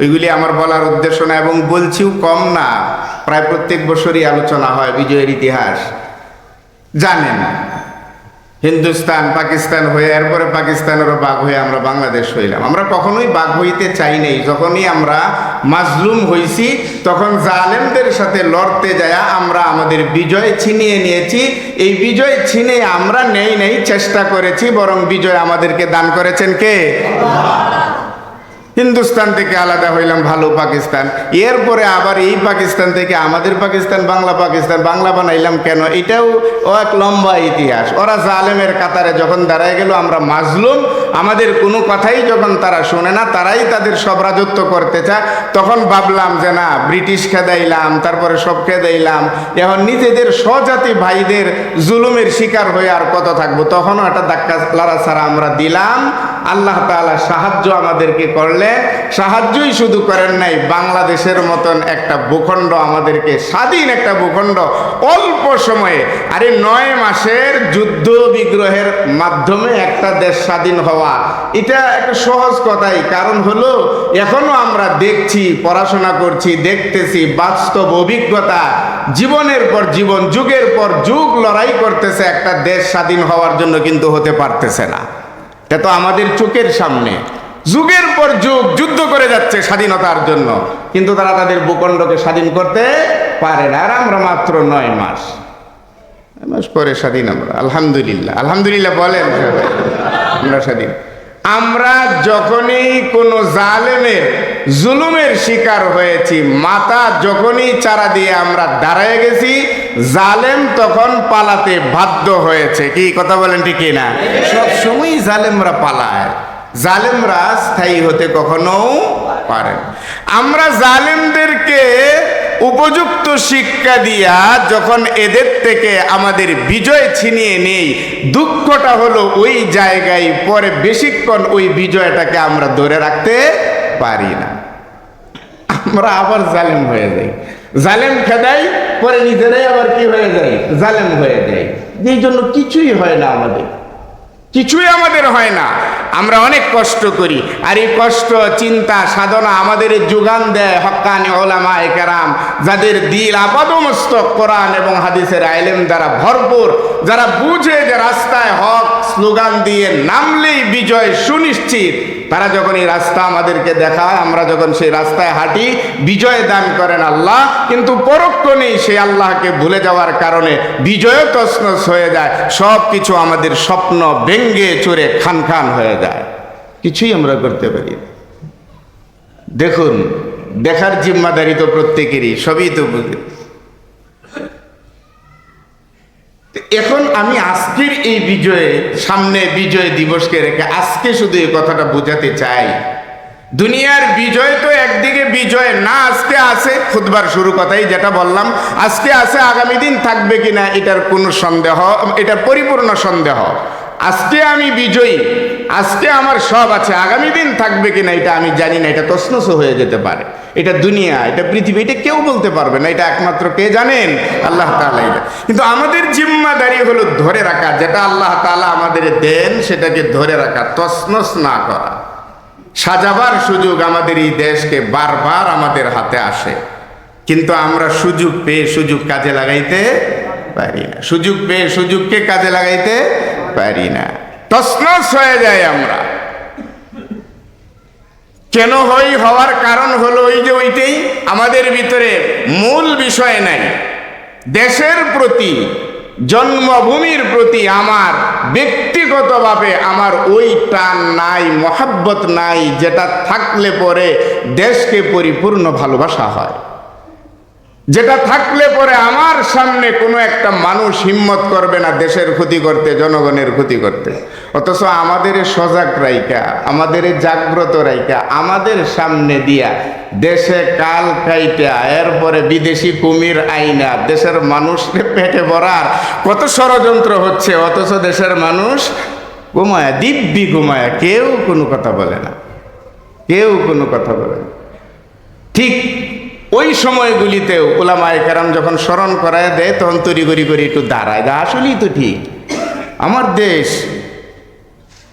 ওইগুলি আমার বলার উদ্দেশ্য না এবং বলছিও কম না। প্রায় প্রত্যেক বছরই আলোচনা হয় বিজয়ের ইতিহাস। জানেন, হিন্দুস্তান, পাকিস্তান হয়ে, এরপরে পাকিস্তানেরও বাঘ হয়ে আমরা বাংলাদেশ হইলাম। আমরা কখনোই বাঘ হইতে চাই নাই। যখনই আমরা মাজলুম হইছি, তখন জালেমদের সাথে লড়তে যায় আমরা আমাদের বিজয় ছিনিয়ে নিয়েছি। এই বিজয় ছিনে আমরা নেই নেই, চেষ্টা করেছি, বরং বিজয় আমাদেরকে দান করেছেন কে? হিন্দুস্তান থেকে আলাদা হইলাম, ভালো পাকিস্তান। এরপরে আবার এই পাকিস্তান থেকে আমাদের পাকিস্তান, বাংলা পাকিস্তান, বাংলা বানাইলাম কেন? এটাও এক লম্বা ইতিহাস। ওরা জালেমের কাতারে যখন দাঁড়ায় গেল, আমরা মাজলুম। আমাদের কোনো কথাই যখন তারা শোনে না, তারাই তাদের সব রাজত্ব করতে চায়। তখন ভাবলাম যে না, ব্রিটিশ খেদাইলাম, তারপরে সব খেদাইলাম। এখন নিজেদের স্বজাতি ভাইদের জুলুমের শিকার হয়ে আর কত থাকব? তখনও একটা ধাক্কা লারা ছাড়া আমরা দিলাম। আল্লাহ তাআলা সাহায্য আমাদেরকে করলে, সাহায্যই শুধু করেন নাই, বাংলাদেশের মতন একটা ভূখণ্ড আমাদেরকে, স্বাধীন একটা ভূখণ্ড অল্প সময়ে, আরে নয় মাসের যুদ্ধ বিগ্রহের মাধ্যমে একটা দেশ স্বাধীন হওয়া। এটা একটা সহজ কথাই, কারণ হলো এখনও আমরা দেখছি, পড়াশোনা করছি, দেখতেছি, বাস্তব অভিজ্ঞতা, জীবনের পর জীবন, যুগের পর যুগ লড়াই করতেছে, একটা দেশ স্বাধীন হওয়ার জন্য কিন্তু হতে পারতেছে না। এটা তো আমাদের চোখের সামনে। যুগের পর যুগ যুদ্ধ করে যাচ্ছে স্বাধীনতার জন্য। কিন্তু তারা তাদের ভূখণ্ডকে স্বাধীন করতে পারে না। আর আমরা মাত্র নয় মাস। মাস পরে স্বাধীন আমরা। আলহামদুলিল্লাহ। আলহামদুলিল্লাহ বলেন আমরা স্বাধীন। আমরা যখনই কোনো জালেমের জুলুমের শিকার হয়েছি মাথা যখনই চারা দিয়ে আমরা দাঁড়ায় গেছি জালেম তখন পালাতে বাধ্য হয়েছে। কি কথা বলেন ঠিক না সব সময় জালেমরা পালায়। জালেমরা স্থায়ী হতে কখনো পারে আমরা জালেমদেরকে উপযুক্ত শিক্ষা দিয়া যখন এদের থেকে আমাদের বিজয় ছিনিয়ে নেই, দুঃখটা হলো ওই জায়গায় পরে বেশিক্ষণ ওই বিজয়টাকে আমরা ধরে রাখতে পারি না। আমরা আবার জালেম হয়ে যাই। জালেম খেদাই, পরে নিজেরাই আবার কি হয়ে যায়? জালেম হয়ে যায়। এই জন্য কিছুই হয় না আমাদের। কিছুই আমাদের হয় না। আমরা অনেক কষ্ট করি। আর এই কষ্ট, চিন্তা, সাধনা আমাদের যোগান দেয় হকানি ওলামা কেরাম, যাদের দিল আপাদমস্তক কোরআন এবং হাদিসের আইলেম দ্বারা ভরপুর। যারা বুঝে যে রাস্তায় হক স্লোগান দিয়ে নামলেই বিজয় সুনিশ্চিত। তারা যখন এই রাস্তা আমাদেরকে দেখায়, আমরা যখন সেই রাস্তায় হাঁটি, বিজয় দান করেন আল্লাহ, কিন্তু পরোক্ষ নেই সেই আল্লাহকে ভুলে যাওয়ার কারণে বিজয় তসনস হয়ে যায় সব কিছু আমাদের স্বপ্ন ব্যঙ্গে চড়ে খান খান হয়ে যায়। কিছুই আমরা করতে পারি দেখুন, দেখার জিম্মাদারি তো প্রত্যেকেরই, সবই তো বুঝে। এখন আমি আজকের এই বিজয়ে, সামনে বিজয় দিবসকে রেখে আজকে শুধু এই কথাটা বোঝাতে চাই। দুনিয়ার বিজয় তো একদিকে বিজয়, না আজকে আছে, খুদবার শুরু কথাই যেটা বললাম। আজকে আছে, আগামী দিন থাকবে কিনা, এটার কোনো সন্দেহ, এটার পরিপূর্ণ সন্দেহ। আজকে আমি বিজয়ী। আজকে আমার সব আছে। আগামী দিন থাকবে কিনা এটা আমি জানি না। এটা তসনস হয়ে যেতে পারে। এটা দুনিয়া, এটা পৃথিবী, এটা কেউ বলতে পারবে না। এটা একমাত্র কে জানেন? আল্লাহ জানেন। কিন্তু আমাদের জিম্মাদারি হলো ধরে রাখা, যেটা আল্লাহ তাআলা আমাদের দেন সেটাকে ধরে রাখা, তসনস না করা। সাজাবার সুযোগ আমাদের এই দেশকে বারবার আমাদের হাতে আসে। কিন্তু আমরা সুযোগ পেয়ে সুযোগ কাজে লাগাইতে পারি না। সুযোগ পেয়ে সুযোগকে কাজে লাগাইতে পারি না। তসনস হয়ে যায় আমরা। কেন হই হওয়ার কারণ হলো ওই যে ওইটাই। আমাদের ভিতরে মূল বিষয় নাই। দেশের প্রতি, জন্মভূমির প্রতি আমার ব্যক্তিগতভাবে আমার ওই টান নাই, মহাব্বত নাই, যেটা থাকলে পরে দেশকে পরিপূর্ণ ভালোবাসা হয়। যেটা থাকলে পরে আমার সামনে কোনো একটা মানুষ হিম্মত করবে না দেশের ক্ষতি করতে, জনগণের ক্ষতি করতে। অথচ আমাদের সজাগ রাইকা, আমাদের জাগ্রত রাইকা, আমাদের সামনে দিয়া দেশে কাল খাইটা এরপরে বিদেশি কুমির আইনা, দেশের মানুষকে পেটে ভরার কত ষড়যন্ত্র হচ্ছে, অথচ দেশের মানুষ ঘুমায়া, দিব্যি ঘুমায়া, কেউ কোনো কথা বলে না। কেউ কোনো কথা বলে না। ঠিক ওই সময়গুলিতেও ওলামায় কারাম যখন স্মরণ করায় দেয়, তখন করি করে একটু দাঁড়ায়। দা আসলেই তো ঠিক। আমার দেশ,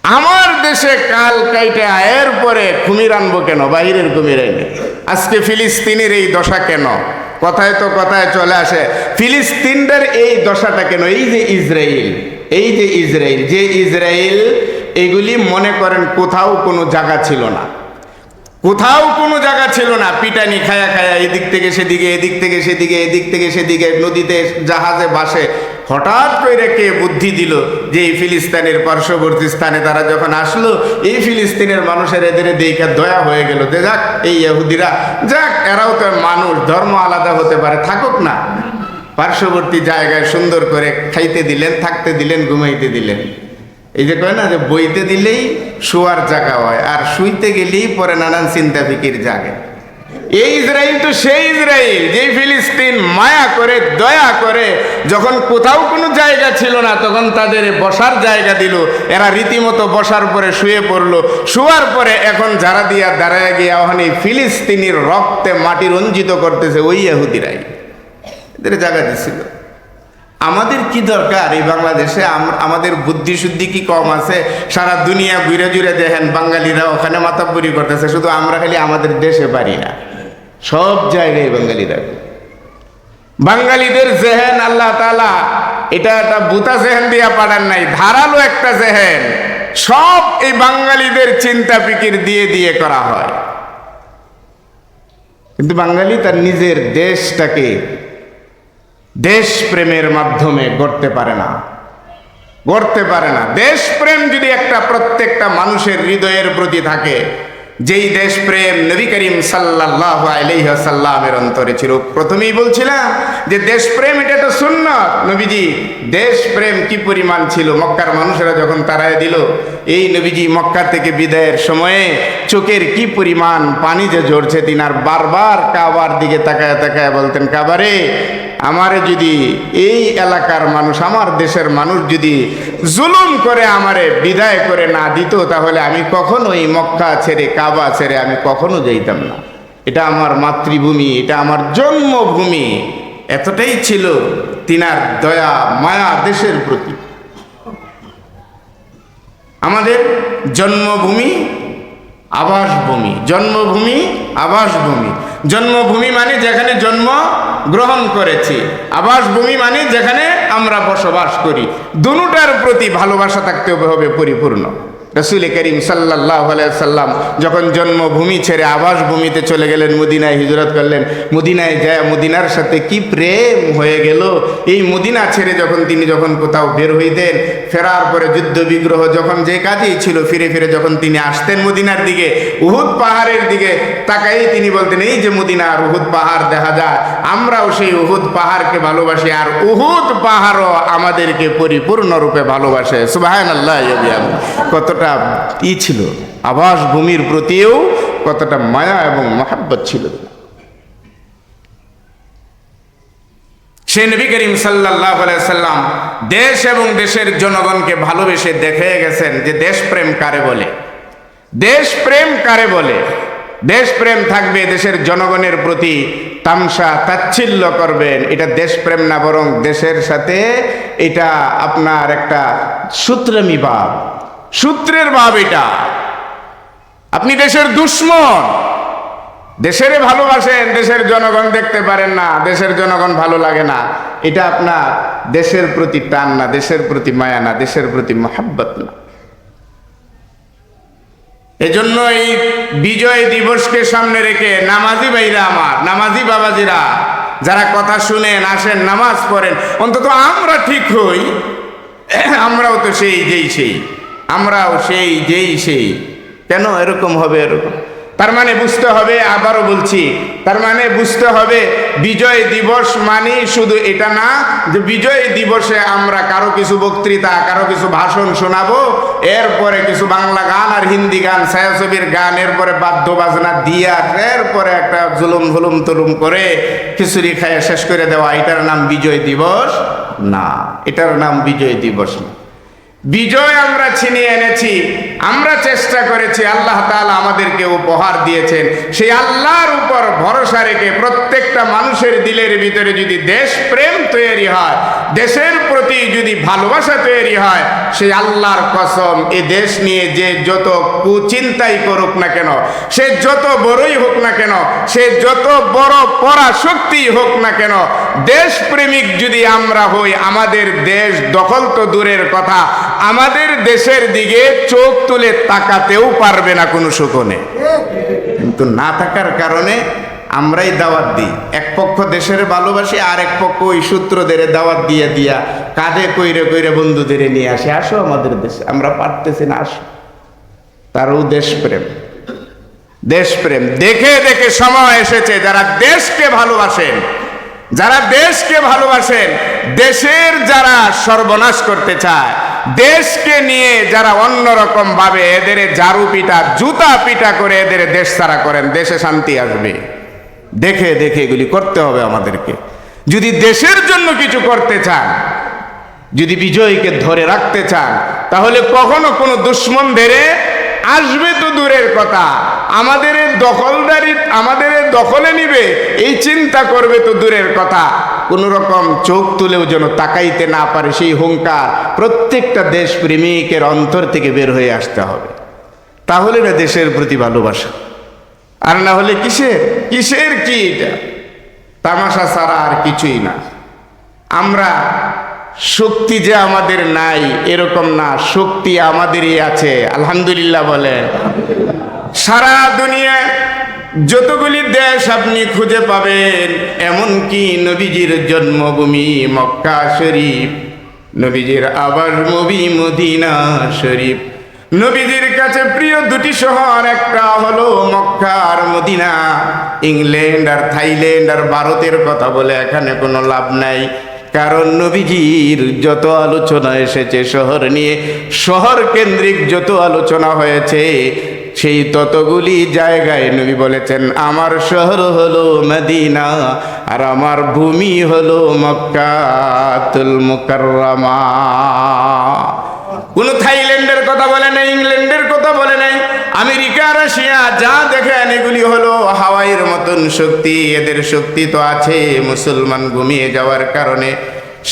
আমার দেশে কাল কাইটে আয়ের পরে কুমির আনব কেন? বাহিরের কুমির এনে। আজকে ফিলিস্তিনের এই দশা কেন? কথায় তো কথায় চলে আসে। ফিলিস্তিনদের এই দশাটা কেন? এই যে ইসরায়েল এই যে ইসরায়েল যে ইসরায়েল এগুলি মনে করেন কোথাও কোনো জায়গা ছিল না। কোথাও কোনো জায়গা ছিল না। পিটানি খায়া খায়া এদিক থেকে সেদিকে, এদিক থেকে সেদিকে, এদিক থেকে সেদিকে, নদীতে জাহাজে বাসে হঠাৎ করে কে বুদ্ধি দিল যে এই ফিলিস্তিনের পার্শ্ববর্তী স্থানে তারা যখন আসলো, এই ফিলিস্তিনের মানুষের এদের দেখে দয়া হয়ে গেল যে যাক, এই ইহুদিরা, যাক, এরাও তো মানুষ, ধর্ম আলাদা হতে পারে, থাকুক না। পার্শ্ববর্তী জায়গায় সুন্দর করে খাইতে দিলেন, থাকতে দিলেন, ঘুমাইতে দিলেন। এই যে কয় না যে বইতে দিলেই শোয়ার জায়গা হয়, আর শুইতে গেলেই পরে নানান চিন্তা ফিকির জাগে। এই ইসরায়েল তো সেই ইসরায়েল যে ফিলিস্তিন মায়া করে, দয়া করে, যখন কোথাও কোনো জায়গা ছিল না, তখন তাদের বসার জায়গা দিল। এরা রীতিমতো বসার পরে শুয়ে পড়ল। শুয়ার পরে এখন যারা দিয়া দাঁড়ায় গিয়ে ওখানে ফিলিস্তিনির রক্তে মাটি রঞ্জিত করতেছে ওই ইহুদিরাই। এদের জায়গা দিছিল। আমাদের কি দরকার এই বাংলাদেশে? আমাদের বুদ্ধি শুদ্ধি কি কম আছে? সারা দুনিয়া ঘুরে জুড়ে দেখেন বাঙালিরা ওখানে মাতাব্বরি করতেছে, শুধু আমরা খালি আমাদের দেশে পারি না। সব জায়গায় বাঙালিরা বাঙালিদের জেহেন আল্লাহ তালা এটা একটা বুতা জেহেন দিয়া পাঠান নাই, ধারালো একটা জেহেন। সব এই বাঙালিদের চিন্তা ফিকির দিয়ে দিয়ে করা হয়। কিন্তু বাঙালি তার নিজের দেশটাকে দেশপ্রেমের মাধ্যমে গড়তে পারে না। গড়তে পারে না। দেশপ্রেম যদি একটা প্রত্যেকটা মানুষের হৃদয়ের প্রতি থাকে যেই দেশপ্রেম নবী করিম সাল্লাহ আলাইসাল্লামের অন্তরে ছিল, প্রথমেই বলছিলাম যে দেশপ্রেম, এটা তো সুন্নত। নবীজি, দেশপ্রেম কি পরিমাণ ছিল? মক্কার মানুষেরা যখন তারায় দিল, এই নবীজি মক্কা থেকে বিদায়ের সময়ে চোখের কি পরিমাণ পানি যে ঝরছে তিনি আর বারবার কাবার দিকে তাকায় তাকায় বলতেন, কাবারে, আমারে যদি এই এলাকার মানুষ, আমার দেশের মানুষ যদি জুলুম করে আমারে, বিদায় করে না দিত, তাহলে আমি কখনো এই মক্কা ছেড়ে কাবা ছেড়ে আমি কখনো যাইতাম না। এটা আমার মাতৃভূমি, এটা আমার জন্মভূমি। এতটাই ছিল তিনার দয়া, মায়া দেশের প্রতি। আমাদের জন্মভূমি, আবাসভূমি। জন্মভূমি আবাসভূমি। জন্মভূমি মানে যেখানে জন্ম গ্রহণ করেছি। আবাসভূমি মানে যেখানে আমরা বসবাস করি। দুটার প্রতি ভালোবাসা থাকতে হবে পরিপূর্ণ। রসুল করিম সাল্লাহ সাল্লাম যখন জন্মভূমি ছেড়ে আবাস ভূমিতে চলে গেলেন, মদিনায় হিজরত করলেন, মদিনায় যায়, মদিনার সাথে কি প্রেম হয়ে গেল? এই মদিনা ছেড়ে যখন তিনি যখন কোথাও বের হইতেন, ফেরার পরে যুদ্ধ বিগ্রহ যখন যে কাজেই ছিল, ফিরে ফিরে যখন তিনি আসতেন মদিনার দিকে, উহুদ পাহাড়ের দিকে তাকাই তিনি বলতেন, এই যে মদিনার উহুদ পাহাড় দেখা যায়, আমরাও সেই উহুদ পাহাড়কে ভালোবাসি আর উহুদ পাহাড়ও আমাদেরকে পরিপূর্ণরূপে ভালোবাসে। সুবাহান আল্লাহ কতটা ই ছিল? আবাস ভূমির প্রতিও কতটা মায়া এবং মহাব্বত ছিল? সে নবী করিম সাল্লাহ সাল্লাম দেশ এবং দেশের জনগণকে ভালোবেসে দেখে গেছেন যে দেশপ্রেম কারে বলে? দেশপ্রেম কারে বলে? দেশপ্রেম থাকবে দেশের জনগণের প্রতি তামসা তাচ্ছিল্য করবেন। এটা দেশপ্রেম না, বরং দেশের সাথে এটা আপনার একটা সূত্রমী ভাব সূত্রের ভাব এটা। আপনি দেশের দুশ্মন। দেশের ভালোবাসেন, দেশের জনগণ দেখতে পারেন না, দেশের জনগণ ভালো লাগে না। এটা আপনার দেশের প্রতি টান না, দেশের প্রতি মায়া না, দেশের প্রতি মহাব্বত না। এজন্য এই বিজয় দিবসকে সামনে রেখে নামাজি ভাইরা আমার, নামাজি বাবাজিরা, যারা কথা শুনেন, আসেন, নামাজ পড়েন, অন্তত আমরা ঠিক হই, আমরাও তো সেই, যেই সেই। আমরাও সেই, যেই সেই। কেন এরকম হবে এরকম? তার মানে বুঝতে হবে, আবারও বলছি, তার মানে বুঝতে হবে, বিজয় দিবস মানে শুধু এটা না, যে বিজয় দিবসে আমরা কারও কিছু বক্তৃতা, কারও কিছু ভাষণ শোনাবো, এরপরে কিছু বাংলা গান আর হিন্দি গান, ছায়াছবির গান, এরপরে বাদ্য বাজনা দিয়া, এরপরে একটা জুলুম হুলুম তুলুম করে খিচুড়ি খাইয়ে শেষ করে দেওয়া, এটার নাম বিজয় দিবস না, এটার নাম বিজয় দিবস না। বিজয় আমরা ছিনিয়ে এনেছি, আমরা চেষ্টা করেছি, আল্লাহ তাআলা আমাদেরকে উপহার দিয়েছেন। সেই আল্লাহর উপর ভরসা রেখে প্রত্যেকটা মানুষের দিলের ভিতরে যদি দেশ প্রেম তৈরি হয়, দেশের প্রতি যদি ভালোবাসা তৈরি হয়, সেই আল্লাহর কসম, এ দেশ নিয়ে যে যত কুচিন্তাই করুক না কেন, সে যত বড়ই হোক না কেন, সে যত বড় পড়া পরাশক্তি হোক না কেন, দেশ প্রেমিক যদি আমরা হই, আমাদের দেশ দখল তো দূরের কথা আমাদের দেশের দিকে চোখ তুলে তাকাতেও পারবে না কোনো শোকনে। কিন্তু না থাকার কারণে আমরাই দাওয়াত দিই। এক পক্ষ দেশের ভালোবাসি, আর এক পক্ষ ওই সূত্রদের দাওয়াত দিয়ে দিয়া কাঁধে কইরে কইরে বন্ধুদের নিয়ে আসে। আসো আমাদের দেশে, আমরা পারতেছি না, আসো। তারও দেশপ্রেম। দেশপ্রেম। দেখে দেখে সময় এসেছে যারা দেশকে ভালোবাসেন। যারা দেশকে ভালোবাসেন, দেশের যারা সর্বনাশ করতে চায় দেশকে নিয়ে যারা অন্যরকম ভাবে এদের ঝাড়ু পিটা, জুতা পিটা করে এদের দেশ ছাড়া করেন, দেশে শান্তি আসবে। দেখে দেখে এগুলি করতে হবে আমাদেরকে। যদি দেশের জন্য কিছু করতে চান, যদি বিজয়ীকে ধরে রাখতে চান, তাহলে কখনো কোনো দুশ্মন ধরে আসবে তো দূরের কথা। আমাদের দখলদারি আমাদের দখলে নিবে, এই চিন্তা করবে তো দূরের কথা। কোন রকম চোখ তুলেও যেন তাকাইতে না পারে সেই হুঙ্কার প্রত্যেকটা দেশ প্রেমিকের অন্তর থেকে বের হয়ে আসতে হবে। তাহলে না দেশের প্রতি ভালোবাসা। আর না হলে কিসের? কিসের কি এটা? তামাশা ছাড়া আর কিছুই না। আমরা শক্তি যে আমাদের নাই, এরকম না, শক্তি আমাদেরই আছে, আলহামদুলিল্লাহ বলেন। সারা দুনিয়ায় যতগুলি দেশ আপনি খুঁজে পাবেন, এমনকি নবীজির জন্মভূমি মক্কা শরীফ, নবীজির আবার নবী মদিনা শরীফ। নবীজির কাছে প্রিয় দুটি শহর, একটা হলো মক্কা আর মদিনা। ইংল্যান্ড আর থাইল্যান্ড আর ভারতের কথা বলে এখানে কোনো লাভ নাই। কারণ নবীজির যত আলোচনা এসেছে শহর নিয়ে, শহর কেন্দ্রিক যত আলোচনা হয়েছে সেই ততগুলি জায়গায় নবী বলেছেন, আমার শহর হলো মদিনা আর আমার ভূমি হলো মক্কাতুল মুকাররমা। কোন থাইল্যান্ডের কথা বলে নাই, ইংল্যান্ডের কথা বলে নাই, আমেরিকা রাশিয়া যা দেখেন এগুলি হলো হাওয়াইয়ের মতন শক্তি। এদের শক্তি তো আছে মুসলমান ঘুমিয়ে যাওয়ার কারণে।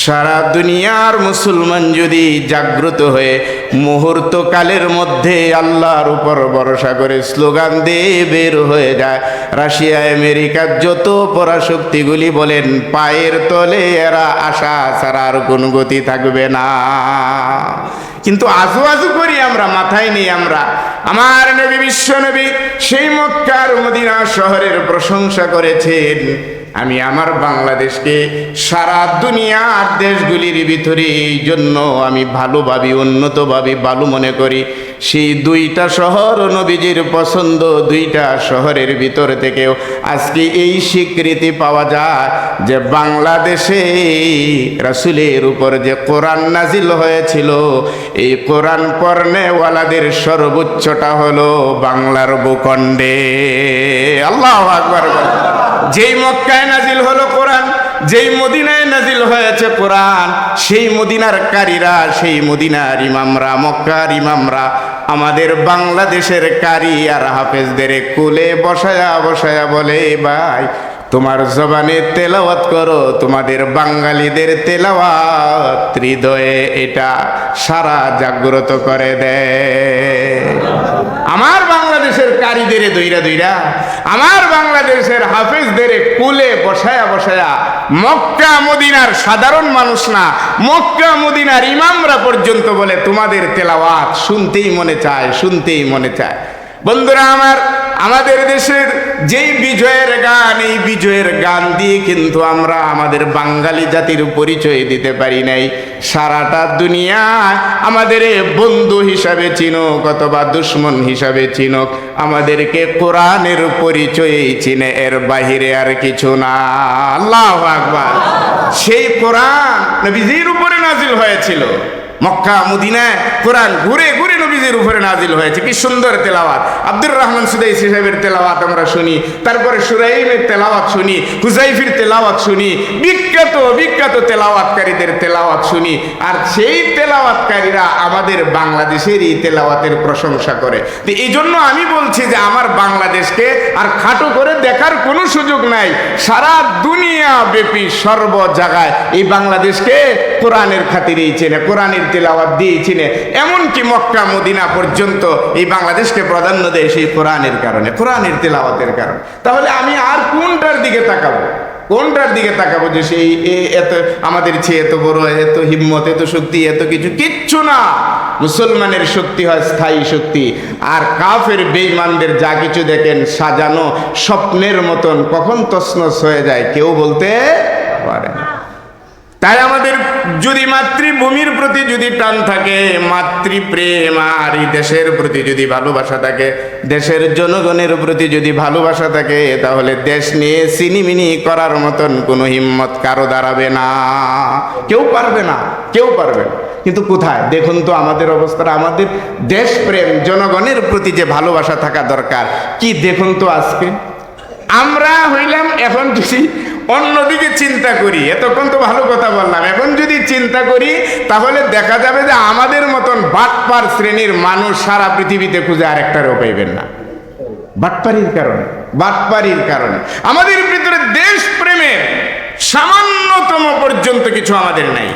সারা দুনিয়ার মুসলমান যদি জাগ্রত হয়ে মুহূর্তকালের মধ্যে আল্লাহর উপর ভরসা করে স্লোগান দিয়ে বের হয়ে যায়, রাশিয়া আমেরিকার যত পরাশক্তিগুলি বলেন, পায়ের তলে এরা আশা ছাড়া আর কোনো গতি থাকবে না। কিন্তু আজু আজু করি আমরা, মাথায় নেই আমরা, আমার নবী, বিশ্ব নবী সেই মক্কার মদিনা শহরের প্রশংসা করেছেন। আমি আমার বাংলাদেশকে সারা দুনিয়ার দেশগুলির ভিতরে এই জন্য আমি ভালোভাবে, উন্নতভাবে, ভালো মনে করি। সেই দুইটা শহর নবীজির পছন্দ, দুইটা শহরের ভিতর থেকেও আজকে এই স্বীকৃতি পাওয়া যায় যে বাংলাদেশে রাসুলের উপর যে কোরআন নাজিল হয়েছিল, এই কোরআন পর্নেওয়ালাদের সর্বোচ্চটা হলো বাংলার ভূখণ্ডে আল্লাহ আকবার। যেই মক্কায় নাজিল হলো কোরআন যেই মদিনায় নাজিল হয়েছে কোরআন, সেই মদিনার কারীরা, সেই মদিনার ইমামরা, মক্কার ইমামরা আমাদের বাংলাদেশের কারি আর হাফেজদের কোলে বসায়া বসায়া বলে, ভাই তোমার জবানে তেলাওয়াত করো, তোমাদের বাঙালিদের তেলাওয়াত হৃদয়ে এটা সারা জাগ্রত করে দেয় আমার বাংলাদেশের কারিদের দইরা দইরা, আমার বাংলাদেশের হাফেজদের কুলে বসায়া বসায়া মক্কা মদিনার সাধারণ মানুষ না, মক্কা মদিনার ইমামরা পর্যন্ত বলে, তোমাদের তেলাওয়াত শুনতেই মনে চায়, শুনতেই মনে চায়। বন্ধুরা আমার, আমাদের দেশের যেই বিজয়ের গান, এই বিজয়ের গান দিয়ে কিন্তু আমরা আমাদের বাঙালি জাতির পরিচয় দিতে পারি নাই। সারাটা দুনিয়ায় আমাদের বন্ধু হিসাবে চিনুক অথবা দুশ্মন হিসাবে চিনুক, আমাদেরকে কোরআনের পরিচয়ই চিনে, এর বাহিরে আর কিছু না। আল্লাহ আকবার। সেই কোরআন নবীজির উপরে নাজিল হয়েছিল। মক্কা, মদিনায় কোরআন ঘুরে ঘুরে নবীজির উপরে নাজিল হয়েছে। কি সুন্দর তেলাওয়াত। আব্দুর রহমান সুদাইসি সাহেবের তেলাওয়াত আমরা শুনি, তারপরে সুরাইমের তেলাওয়াত শুনি হুজাইফির তেলাওয়াত শুনি, বিখ্যাত বিখ্যাত তেলাওয়াতকারীদের তেলাওয়াত শুনি, আর সেই তেলাওয়াতকারীরা আমাদের বাংলাদেশের এই তেলাওয়াতের প্রশংসা করে। তো এই জন্য আমি বলছি যে আমার বাংলাদেশকে আর খাটো করে দেখার কোনো সুযোগ নাই। সারা দুনিয়া ব্যাপী সর্ব জায়গায় এই বাংলাদেশকে কোরআনের খাতিরেই চেনে, কোরআনের তেলাওয়াত দিয়েই এমনকি মক্কা, মদিনা পর্যন্ত এই বাংলাদেশকে প্রাধান্য দেয় সেই কোরআনের কারণে, কোরআনের তেলাওয়াতের কারণে। তাহলে আমি আর কোনটার দিকে তাকাবো? কোনটার দিকে তাকাবো যে সেই এত আমাদের চেয়ে এত বড়, এত হিম্মত, এত শক্তি, এত কিছু? কিচ্ছু না। মুসলমানের শক্তি হয় স্থায়ী শক্তি। আর কাফের বেইমানদের যা কিছু দেখেন, সাজানো স্বপ্নের মতন কখন তসনস হয়ে যায়, কেউ বলতে পারে তাই আমাদের যদি মাতৃভূমির প্রতি যদি টান থাকে, মাতৃপ্রেম, আর দেশের প্রতি যদি ভালোবাসা থাকে, দেশের জনগণের প্রতি যদি ভালোবাসা থাকে, তাহলে দেশ নিয়ে সিনিমিনি করার মতন কোনো হিম্মত কারও দাঁড়াবে না। কেউ পারবে না, কেউ পারবে না। কিন্তু কোথায়? দেখুন তো আমাদের অবস্থাটা আমাদের দেশপ্রেম, জনগণের প্রতি যে ভালোবাসা থাকা দরকার। কি দেখুন তো আজকে? আমরা হইলাম এখন যদি অন্যদিকে চিন্তা করি। এতক্ষণ তো ভালো কথা বললাম। এখন যদি চিন্তা করি, তাহলে দেখা যাবে যে আমাদের মতন বাটপার শ্রেণির মানুষ সারা পৃথিবীতে খুঁজে আরেকটারও পাইবেন না। বাটপারির কারণে। বাটপারির কারণে। আমাদের ভিতরে দেশ প্রেমের সামান্যতম পর্যন্ত কিছু আমাদের নাই।